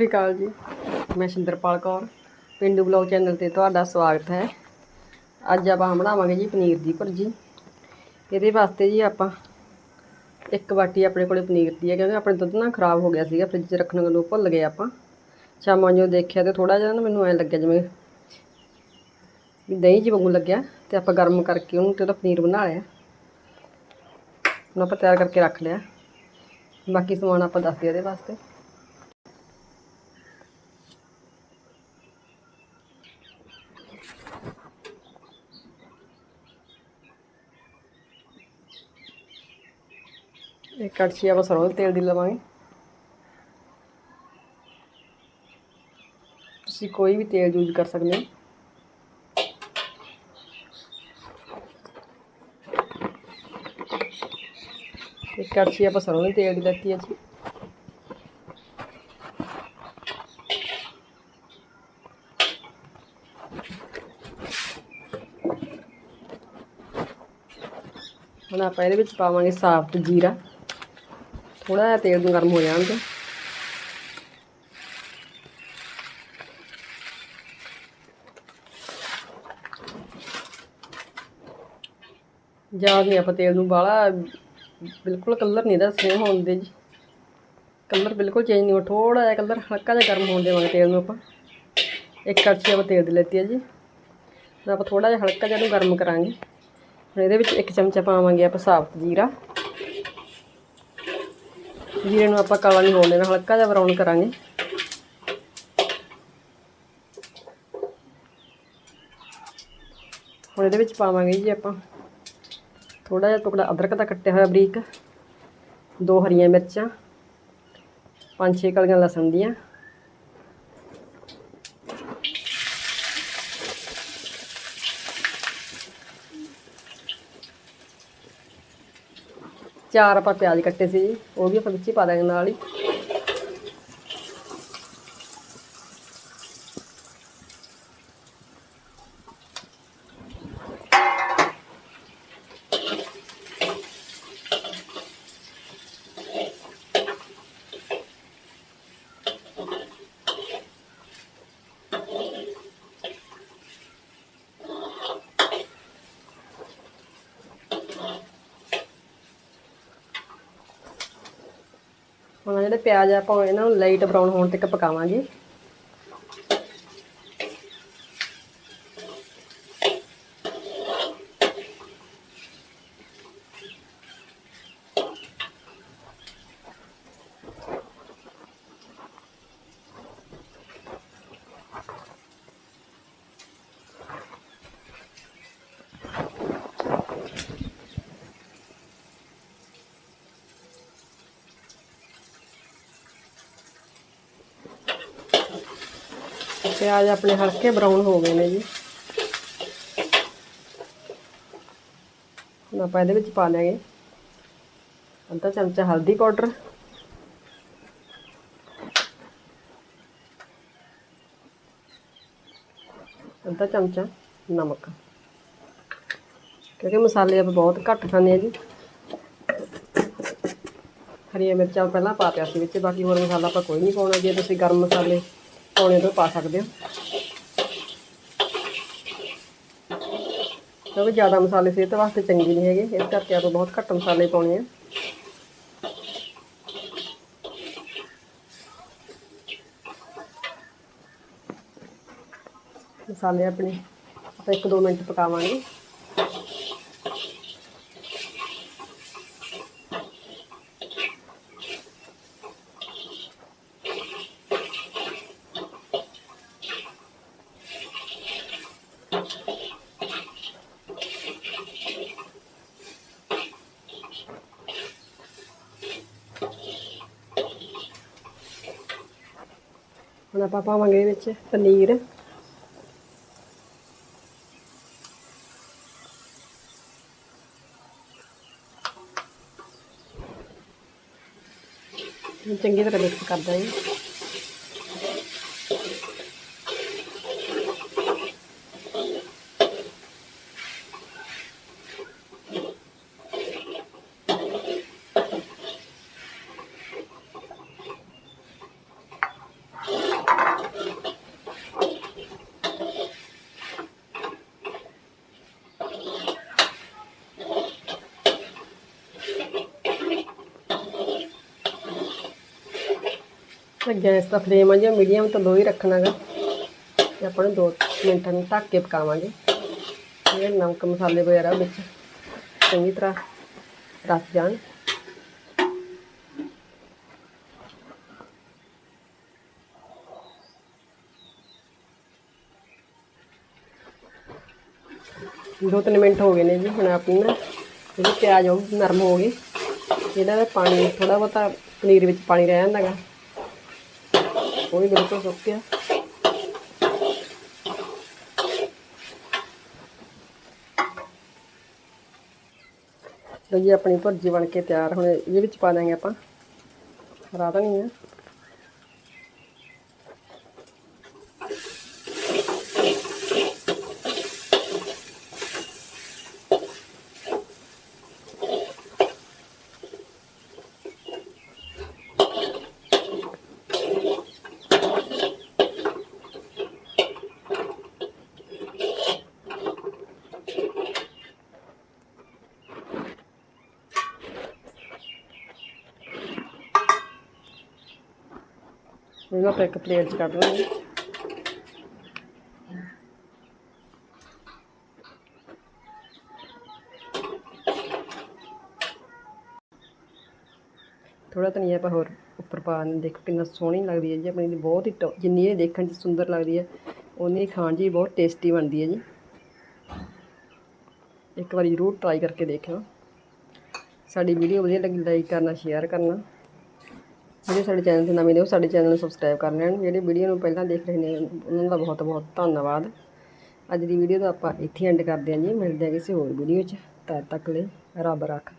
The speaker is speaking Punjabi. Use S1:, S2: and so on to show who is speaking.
S1: ਸ੍ਰੀ ਅਕਾਲ ਜੀ। ਮੈਂ ਸ਼ਿੰਦਰਪਾਲ ਕੌਰ, ਪਿੰਡੂ ਬਲੌਗ ਚੈਨਲ ਤੇ ਤੁਹਾਡਾ ਸਵਾਗਤ ਹੈ। ਅੱਜ ਆਪਾਂ ਬਣਾਵਾਂਗੇ ਜੀ ਪਨੀਰ ਦੀ ਭੁਰਜੀ। ਇਹਦੇ ਵਾਸਤੇ ਜੀ ਆਪਾਂ ਇੱਕ ਬਾਟੀ ਆਪਣੇ ਕੋਲੇ ਪਨੀਰ ਦੀ ਹੈ, ਕਿਉਂਕਿ ਆਪਣੇ ਦੁੱਧ ਨਾ ਖਰਾਬ ਹੋ ਗਿਆ ਸੀਗਾ, ਫ੍ਰਿਜ 'ਚ ਰੱਖਣ ਨੂੰ ਭੁੱਲ ਗਏ ਆਪਾਂ। ਸ਼ਾਮਾਂ ਜੋ ਦੇਖਿਆ ਤੇ ਥੋੜਾ ਜਿਹਾ ਨਾ ਮੈਨੂੰ ਐਂ ਲੱਗਿਆ ਜਿਵੇਂ ਵੀ ਦਹੀਂ ਜੀ ਵਾਂਗੂ ਲੱਗਿਆ ਤੇ ਆਪਾਂ ਗਰਮ ਕਰਕੇ ਉਹਨੂੰ ਤੇ ਉਹਦਾ ਪਨੀਰ ਬਣਾ ਲਿਆ। ਹੁਣ ਆਪਾਂ ਤਿਆਰ ਕਰਕੇ ਰੱਖ ਲਿਆ। ਬਾਕੀ ਸਮਾਨ ਆਪਾਂ ਦੱਸ ਦਿਆ ਇਹਦੇ ਵਾਸਤੇ। ਇੱਕ ਕੜਛੀ ਆਪਾਂ ਸਰੋਂ ਦੇ ਤੇਲ ਦੀ ਲਵਾਂਗੇ। ਤੁਸੀਂ ਕੋਈ ਵੀ ਤੇਲ ਯੂਜ਼ ਕਰ ਸਕਦੇ ਹੋ। ਇੱਕ ਕੜਛੀ ਆਪਾਂ ਸਰੋਂ ਦੇ ਤੇਲ ਦੀ ਲੈਤੀ ਹੈ ਜੀ। ਹੁਣ ਆਪਾਂ ਇਹਦੇ ਵਿੱਚ ਪਾਵਾਂਗੇ ਸਾਫਤ ਜੀਰਾ। ਥੋੜਾ ਜਿਹਾ ਤੇਲ ਨੂੰ ਗਰਮ ਹੋ ਜਾਣ ਦਿਓ। ਜਾਂ ਨਹੀਂ ਆਪਾਂ ਤੇਲ ਨੂੰ ਬਾਹਲਾ, ਬਿਲਕੁਲ ਕਲਰ ਨਹੀਂ ਦਾ ਸੇਮ ਹੋਣ ਦੇ ਜੀ। ਕਲਰ ਬਿਲਕੁਲ ਚੇਂਜ ਨਹੀਂ ਹੋ ਥੋੜਾ ਜਿਹਾ ਕਲਰ ਹਲਕਾ ਜਿਹਾ ਗਰਮ ਹੋਣ ਦੇਵਾਂਗੇ ਤੇਲ ਨੂੰ ਆਪਾਂ। ਇੱਕ ਕੜਛੀ ਆਪਾਂ ਤੇਲ ਦੇ ਲੈਤੀ ਹੈ ਜੀ। ਹੁਣ ਆਪਾਂ ਥੋੜਾ ਜਿਹਾ ਹਲਕਾ ਜਿਹਾ ਨੂੰ ਗਰਮ ਕਰਾਂਗੇ। ਹੁਣ ਇਹਦੇ ਵਿੱਚ ਇੱਕ ਚਮਚਾ ਪਾਵਾਂਗੇ ਆਪਾਂ ਸਾਬਤ ਜੀਰਾ। ਜੀਰੇ ਨੂੰ ਆਪਾਂ ਕਾਲਾ ਨਹੀਂ ਹੋਣ ਦੇਣਾ, ਹਲਕਾ ਜਿਹਾ ਬਰਾਊਨ ਕਰਾਂਗੇ। ਹੁਣ ਇਹਦੇ ਵਿੱਚ ਪਾਵਾਂਗੇ ਜੀ ਆਪਾਂ। ਥੋੜਾ ਜਿਹਾ ਟੁਕੜਾ ਅਦਰਕ ਦਾ ਕੱਟਿਆ ਹੋਇਆ ਬਰੀਕ, ਦੋ ਹਰੀਆਂ ਮਿਰਚਾਂ, ਪੰਜ ਛੇ ਕਲੀਆਂ ਲਸਣ ਦੀਆਂ। ਚਾਰ ਆਪਾਂ ਪਿਆਜ਼ ਕੱਟੇ ਸੀ ਜੀ, ਉਹ ਵੀ ਆਪਾਂ ਵਿੱਚ ਹੀ ਪਾ ਦਾਂਗੇ ਨਾਲ ਹੀ। ਹੁਣ ਜਿਹੜੇ ਪਿਆਜ਼ ਆ ਆਪਾਂ ਇਹਨਾਂ ਨੂੰ ਲਾਈਟ ਬਰਾਊਨ ਹੋਣ ਤੱਕ ਪਕਾਵਾਂਗੇ। ਪਿਆਜ਼ ਆਪਣੇ ਹਲਕੇ ਬਰਾਊਨ ਹੋ ਗਏ ਨੇ ਜੀ। ਹੁਣ ਆਪਾਂ ਇਹਦੇ ਵਿੱਚ ਪਾ ਲਾਂਗੇ ਅੱਧਾ ਚਮਚਾ ਹਲਦੀ ਪਾਊਡਰ। ਅੱਧਾ ਚਮਚਾ ਨਮਕ। ਕਿਉਂਕਿ ਮਸਾਲੇ ਆਪਾਂ ਬਹੁਤ ਘੱਟ ਖਾਂਦੇ ਆ ਜੀ। ਹਰੀਆਂ ਮਿਰਚਾਂ ਪਹਿਲਾਂ ਪਾ ਪਿਆ ਸੀ ਵਿੱਚ, ਬਾਕੀ ਹੋਰ ਮਸਾਲਾ ਆਪਾਂ ਕੋਈ ਨਹੀਂ ਪਾਉਣਾ ਜੇ ਤੁਸੀਂ ਗਰਮ ਮਸਾਲੇ ਪਾਉਣੇ ਤੋਂ ਪਾ ਸਕਦੇ ਹੋ। ਕਿਉਂਕਿ ਜ਼ਿਆਦਾ ਮਸਾਲੇ ਸਿਹਤ ਵਾਸਤੇ ਚੰਗੇ ਨਹੀਂ ਹੈਗੇ, ਇਸ ਕਰਕੇ ਆਪਾਂ ਬਹੁਤ ਘੱਟ ਮਸਾਲੇ ਪਾਉਣੇ ਆ। ਮਸਾਲੇ ਆਪਣੇ, ਆਪਾਂ 1-2 ਮਿੰਟ ਪਕਾਵਾਂਗੇ। ਹੁਣ ਆਪਾਂ ਪਾਵਾਂਗੇ ਇਹਦੇ ਵਿੱਚ ਪਨੀਰ। ਚੰਗੀ ਤਰ੍ਹਾਂ ਮਿਕਸ ਕਰ ਦਾਂਗੇ ਗੈਸ ਦਾ ਫਲੇਮ ਆ ਜੀ, ਮੀਡੀਅਮ ਤੋਂ ਲੋ ਹੀ ਰੱਖਣਾਗਾ। ਤੇ ਆਪਾਂ ਨੂੰ 2 ਮਿੰਟਾਂ ਨੂੰ ਢੱਕ ਕੇ ਪਕਾਵਾਂਗੇ। ਇਹ ਨਮਕ ਮਸਾਲੇ ਵਗੈਰਾ ਵਿੱਚ ਚੰਗੀ ਤਰ੍ਹਾਂ ਰਸ ਜਾਣ। ਦੋ ਤਿੰਨ ਮਿੰਟ ਹੋ ਗਏ ਨੇ ਜੀ, ਹੁਣ ਆਪਣੀ ਨਾ ਜਿਹੜੀ ਪਿਆਜ਼ ਉਹ ਨਰਮ ਹੋ ਗਈ। ਇਹਦਾ ਨਾ ਪਾਣੀ ਥੋੜਾ ਬਹੁਤਾ ਪਨੀਰ ਵਿੱਚ ਪਾਣੀ ਰਹਿ ਜਾਂਦਾਗਾ। ਉਹ ਵੀ ਬਿਲਕੁਲ ਸੁੱਕ ਗਿਆ। ਲਓ ਜੀ, ਆਪਣੀ ਭੁਰਜੀ ਬਣ ਕੇ ਤਿਆਰ, ਹੁਣ ਇਹਦੇ ਵਿੱਚ ਪਾ ਦਾਂਗੇ ਆਪਾਂ। ਹਰਾ ਧਨੀਆ ਇਹਨੂੰ ਆਪਾਂ ਇੱਕ ਪਲੇਟ 'ਚ ਕੱਢ ਲਾਂਗੇ ਥੋੜਾ ਧਨੀਆ ਆਪਾਂ ਹੋਰ ਉੱਪਰ ਪਾ ਦਿੰਦੇ। ਦੇਖੋ ਕਿੰਨਾ ਸੋਹਣੀ ਲੱਗਦੀ ਹੈ ਜੀ, ਆਪਣੀ ਬਹੁਤ ਹੀ ਟੋ- ਜਿੰਨੀ ਇਹ ਦੇਖਣ 'ਚ ਸੁੰਦਰ ਲੱਗਦੀ ਹੈ ਉਨੀ ਖਾਣ 'ਚ ਵੀ ਬਹੁਤ ਟੇਸਟੀ ਬਣਦੀ ਹੈ ਜੀ। ਇੱਕ ਵਾਰੀ ਜ਼ਰੂਰ ਟਰਾਈ ਕਰਕੇ ਦੇਖਿਓ। ਸਾਡੀ ਵੀਡੀਓ ਵਧੀਆ ਲੱਗੀ ਲਾਈਕ ਕਰਨਾ ਸ਼ੇਅਰ ਕਰਨਾ। ਜਿਹੜੇ ਸਾਡੇ ਚੈਨਲ ਤੇ ਨਵੇਂ ਨੇ, ਉਹ ਸਾਡੇ ਚੈਨਲ ਨੂੰ ਸਬਸਕ੍ਰਾਈਬ ਕਰ ਲੈਣ। ਜਿਹੜੇ ਵੀਡੀਓ ਨੂੰ ਪਹਿਲਾਂ ਦੇਖ ਰਹੇ ਨੇ, ਉਹਨਾਂ ਦਾ ਬਹੁਤ ਬਹੁਤ ਧੰਨਵਾਦ। ਅੱਜ ਦੀ ਵੀਡੀਓ ਦਾ ਆਪਾਂ ਇੱਥੇ ਐਂਡ ਕਰਦੇ ਹਾਂ ਜੀ। ਮਿਲਦੇ ਹਾਂ ਕਿਸੇ ਹੋਰ ਵੀਡੀਓ 'ਚ। ਤਦ ਤੱਕ ਲਈ ਰੱਬ ਰੱਖ।